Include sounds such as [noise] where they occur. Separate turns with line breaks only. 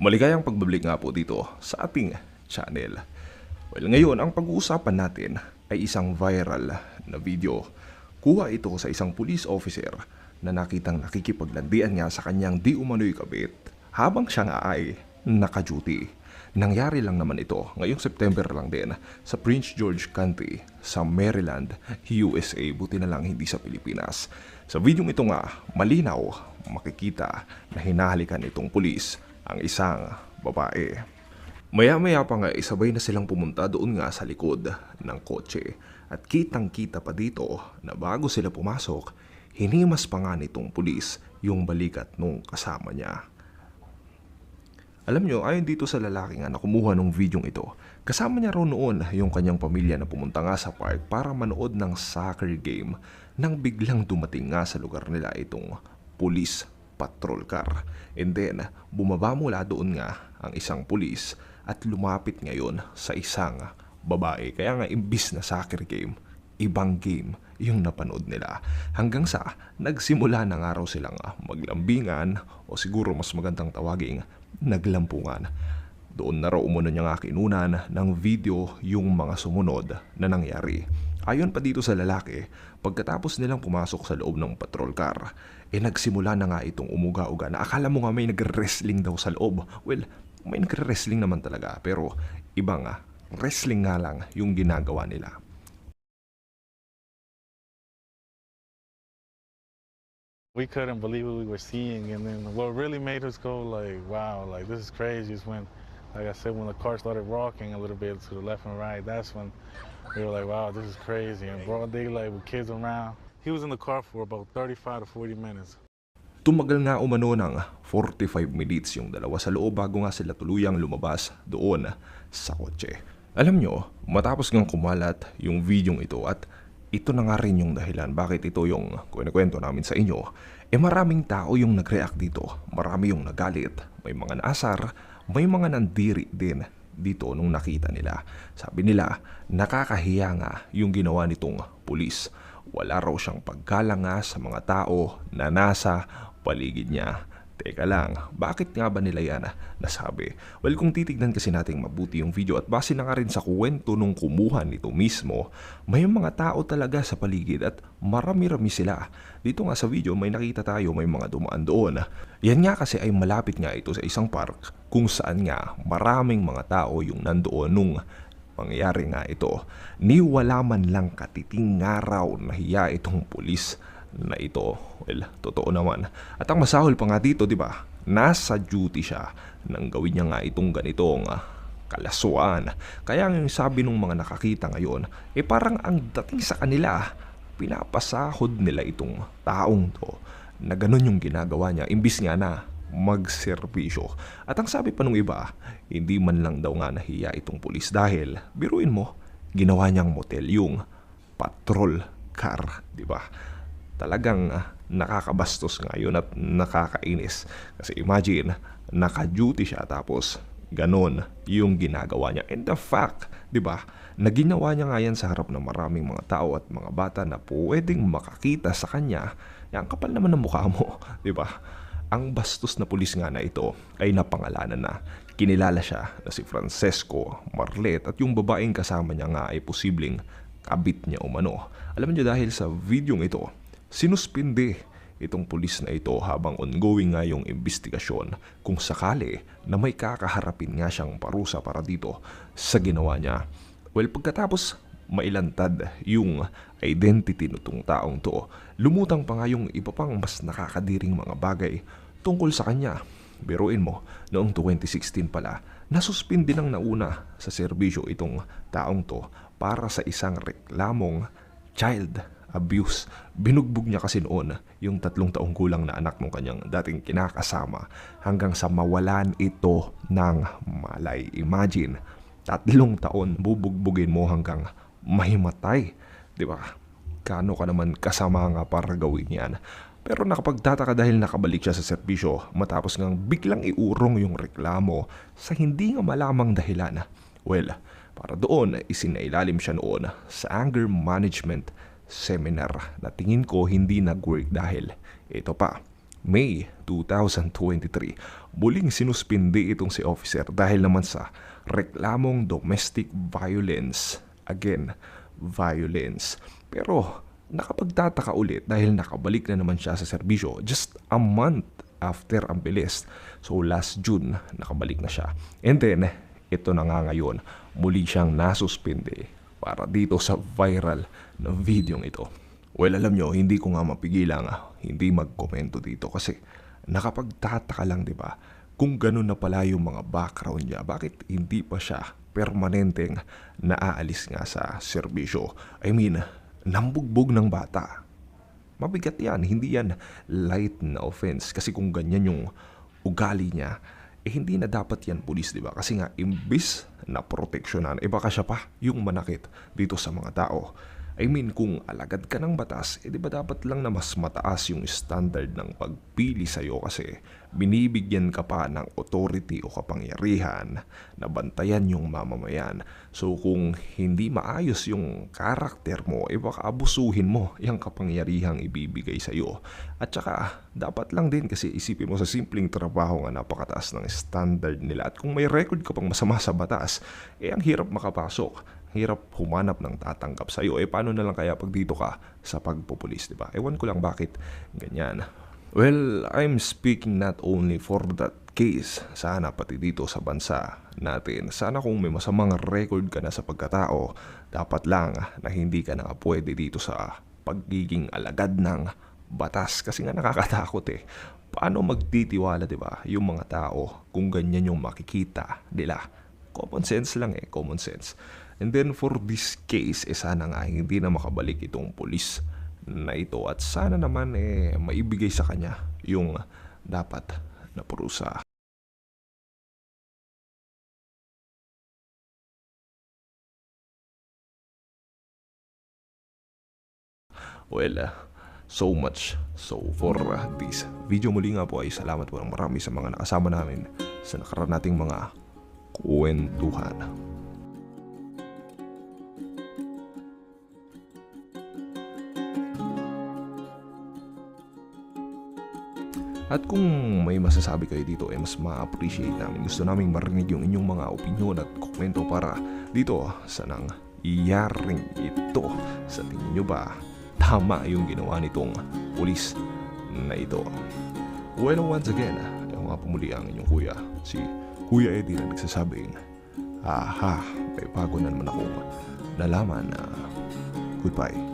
Maligayang pagbabalik nga po dito sa ating channel. Well, ngayon, ang pag-uusapan natin ay isang viral na video. Kuha ito sa isang police officer na nakitang nakikipaglandian nga sa kanyang di umano'y kabit habang siya nga ay naka-duty. Nangyari lang naman ito ngayong September lang din sa Prince George County sa Maryland, USA. Buti na lang hindi sa Pilipinas. Sa video ito nga, malinaw makikita na hinahalikan itong pulis ang isang babae. Maya-maya pa nga isabay na silang pumunta doon nga sa likod ng kotse at kitang-kita pa dito na bago sila pumasok, hinimas pa nga nitong pulis yung balikat nung kasama niya. Alam nyo, ayon dito sa lalaki nga na kumuha ng videong ito, kasama niya raw noon yung kanyang pamilya na pumunta nga sa park para manood ng soccer game nang biglang dumating nga sa lugar nila itong police patrol car. And then, bumaba mula doon nga ang isang pulis at lumapit ngayon sa isang babae. Kaya nga imbis na soccer game, ibang game yung napanood nila. Hanggang sa nagsimula na nga raw silang maglambingan o siguro mas magandang tawaging naglampungan. Doon na raw umuno niya nga kinunan ng video yung mga sumunod na nangyari. Ayon pa dito sa lalaki, pagkatapos nilang pumasok sa loob ng patrol car, eh nagsimula na nga itong umuga-uga na akala mo nga may nagre-wrestling daw sa loob. Well, may nagre-wrestling naman talaga pero iba nga, wrestling nga lang yung ginagawa nila.
we couldn't believe what we were seeing and then what really made us go like wow like this is crazy is when like i said when the car started rocking a little bit to the left and right that's when we were like wow this is crazy and broad daylight with kids around he was in the car for about 35 to 40 minutes
Tumagal nga umano ng 45 minutes yung dalawa sa loob bago nga sila tuluyang lumabas doon sa kotse. Alam nyo, matapos ngang kumalat yung videong ito at ito na nga rin yung dahilan bakit ito yung kwento namin sa inyo, eh maraming tao yung nag-react dito. Marami yung nagalit, may mga naasar, may mga nandiri din dito nung nakita nila. Sabi nila, nakakahiya nga yung ginawa nitong pulis. Wala raw siyang paggalanga sa mga tao na nasa paligid niya. Teka lang, bakit nga ba nila yan nasabi? Well, kung titignan kasi natin mabuti yung video at base na nga rin sa kwento nung kumuha nito mismo, may mga tao talaga sa paligid at marami-rami sila. Dito nga sa video may nakita tayo may mga dumaan doon. Yan nga kasi ay malapit nga ito sa isang park kung saan nga maraming mga tao yung nandoon nung mangyayari nga ito. Ni wala man lang katiting ngaraw na hiya itong pulis na ito. Well, totoo naman. At ang masahol pa nga dito, di ba? Nasa duty siya nang gawin niya nga itong ganitong ah, kalasuan. Kaya ang sabi ng mga nakakita ngayon, eh parang ang dating sa kanila, pinapasahod nila itong taong to na ganun yung ginagawa niya. Imbis nga na magserbisyo. At ang sabi pa nung iba, hindi man lang daw nga nahiya itong pulis dahil, biruin mo, ginawa niyang motel yung patrol car, di ba? Talagang ah, nakakabastos nga yun at nakakainis. Kasi imagine, naka-duty siya tapos ganon yung ginagawa niya. And the fact, di ba, na niya nga yan sa harap ng maraming mga tao at mga bata na pwedeng makakita sa kanya, yan kapal naman ng mukha mo, [laughs] di ba? Ang bastos na pulis nga na ito ay napangalanan na. Kinilala siya na si Francesco Marlet at yung babaeng kasama niya nga ay posibleng kabit niya umano. Alam niyo dahil sa videong ito, sinuspindi itong pulis na ito habang ongoing nga yung investigasyon kung sakali na may kakaharapin nga siyang parusa para dito sa ginawa niya. Well, pagkatapos mailantad yung identity nitong taong to, lumutang pa nga yung iba pang mas nakakadiring mga bagay tungkol sa kanya. Biruin mo, noong 2016 pala, nasuspindi ng nauna sa serbisyo itong taong to para sa isang reklamong child abuse. Binugbog niya kasi noon yung tatlong taong gulang na anak ng kanyang dating kinakasama hanggang sa mawalan ito ng malay. Imagine, tatlong taon bubugbugin mo hanggang mahimatay. Di ba? Kano ka naman kasama nga para gawin yan. Pero nakapagtataka dahil nakabalik siya sa serbisyo matapos ngang biglang iurong yung reklamo sa hindi nga malamang dahilan. Well, para doon isinailalim siya noon sa anger management seminar na tingin ko hindi nag-work dahil ito pa, May 2023, muling sinuspindi itong si officer dahil naman sa reklamong domestic violence. Again, violence. Pero nakapagtataka ulit dahil nakabalik na naman siya sa serbisyo just a month after ang bilis. So last June, nakabalik na siya. And then, ito na nga ngayon, muli siyang nasuspindi para dito sa viral na video ito. Well, alam nyo, hindi ko nga mapigilan ah, hindi magkomento dito kasi nakapagtataka lang, di ba? Kung ganun na pala yung mga background niya, bakit hindi pa siya permanenteng naaalis nga sa serbisyo? I mean, nambugbog ng bata. Mabigat yan, hindi yan light na offense. Kasi kung ganyan yung ugali niya, eh hindi na dapat yan pulis, di ba? Kasi nga, imbis na proteksyonan, eh baka siya pa yung manakit dito sa mga tao. I mean, kung alagad ka ng batas, eh di ba dapat lang na mas mataas yung standard ng pagpili sa'yo kasi binibigyan ka pa ng authority o kapangyarihan na bantayan yung mamamayan. So kung hindi maayos yung karakter mo, eh baka abusuhin mo yung kapangyarihang ibibigay sa'yo. At saka, dapat lang din kasi isipin mo sa simpleng trabaho nga napakataas ng standard nila. At kung may record ka pang masama sa batas, eh ang hirap makapasok hirap humanap ng tatanggap sa iyo. Eh, paano na lang kaya pag dito ka sa pagpupulis, di ba? Ewan ko lang bakit ganyan. Well, I'm speaking not only for that case. Sana pati dito sa bansa natin. Sana kung may masamang record ka na sa pagkatao, dapat lang na hindi ka na pwede dito sa pagiging alagad ng batas. Kasi nga nakakatakot eh. Paano magtitiwala, di ba, yung mga tao kung ganyan yung makikita nila? Common sense lang eh, common sense. And then for this case, eh sana nga hindi na makabalik itong pulis na ito at sana naman eh maibigay sa kanya yung dapat na purusa. Well, uh, so much. So for uh, this video muli nga po ay salamat po ng marami sa mga nakasama namin sa nakaraan nating mga kwentuhan. At kung may masasabi kayo dito, eh mas ma-appreciate namin. Gusto namin marinig yung inyong mga opinion at komento para dito sa nang iyaring ito. Sa tingin nyo ba, tama yung ginawa nitong pulis na ito? Well, once again, ako nga pumuli ang inyong kuya, si Kuya Eddie na nagsasabing, Aha, may bago na naman akong nalaman na goodbye.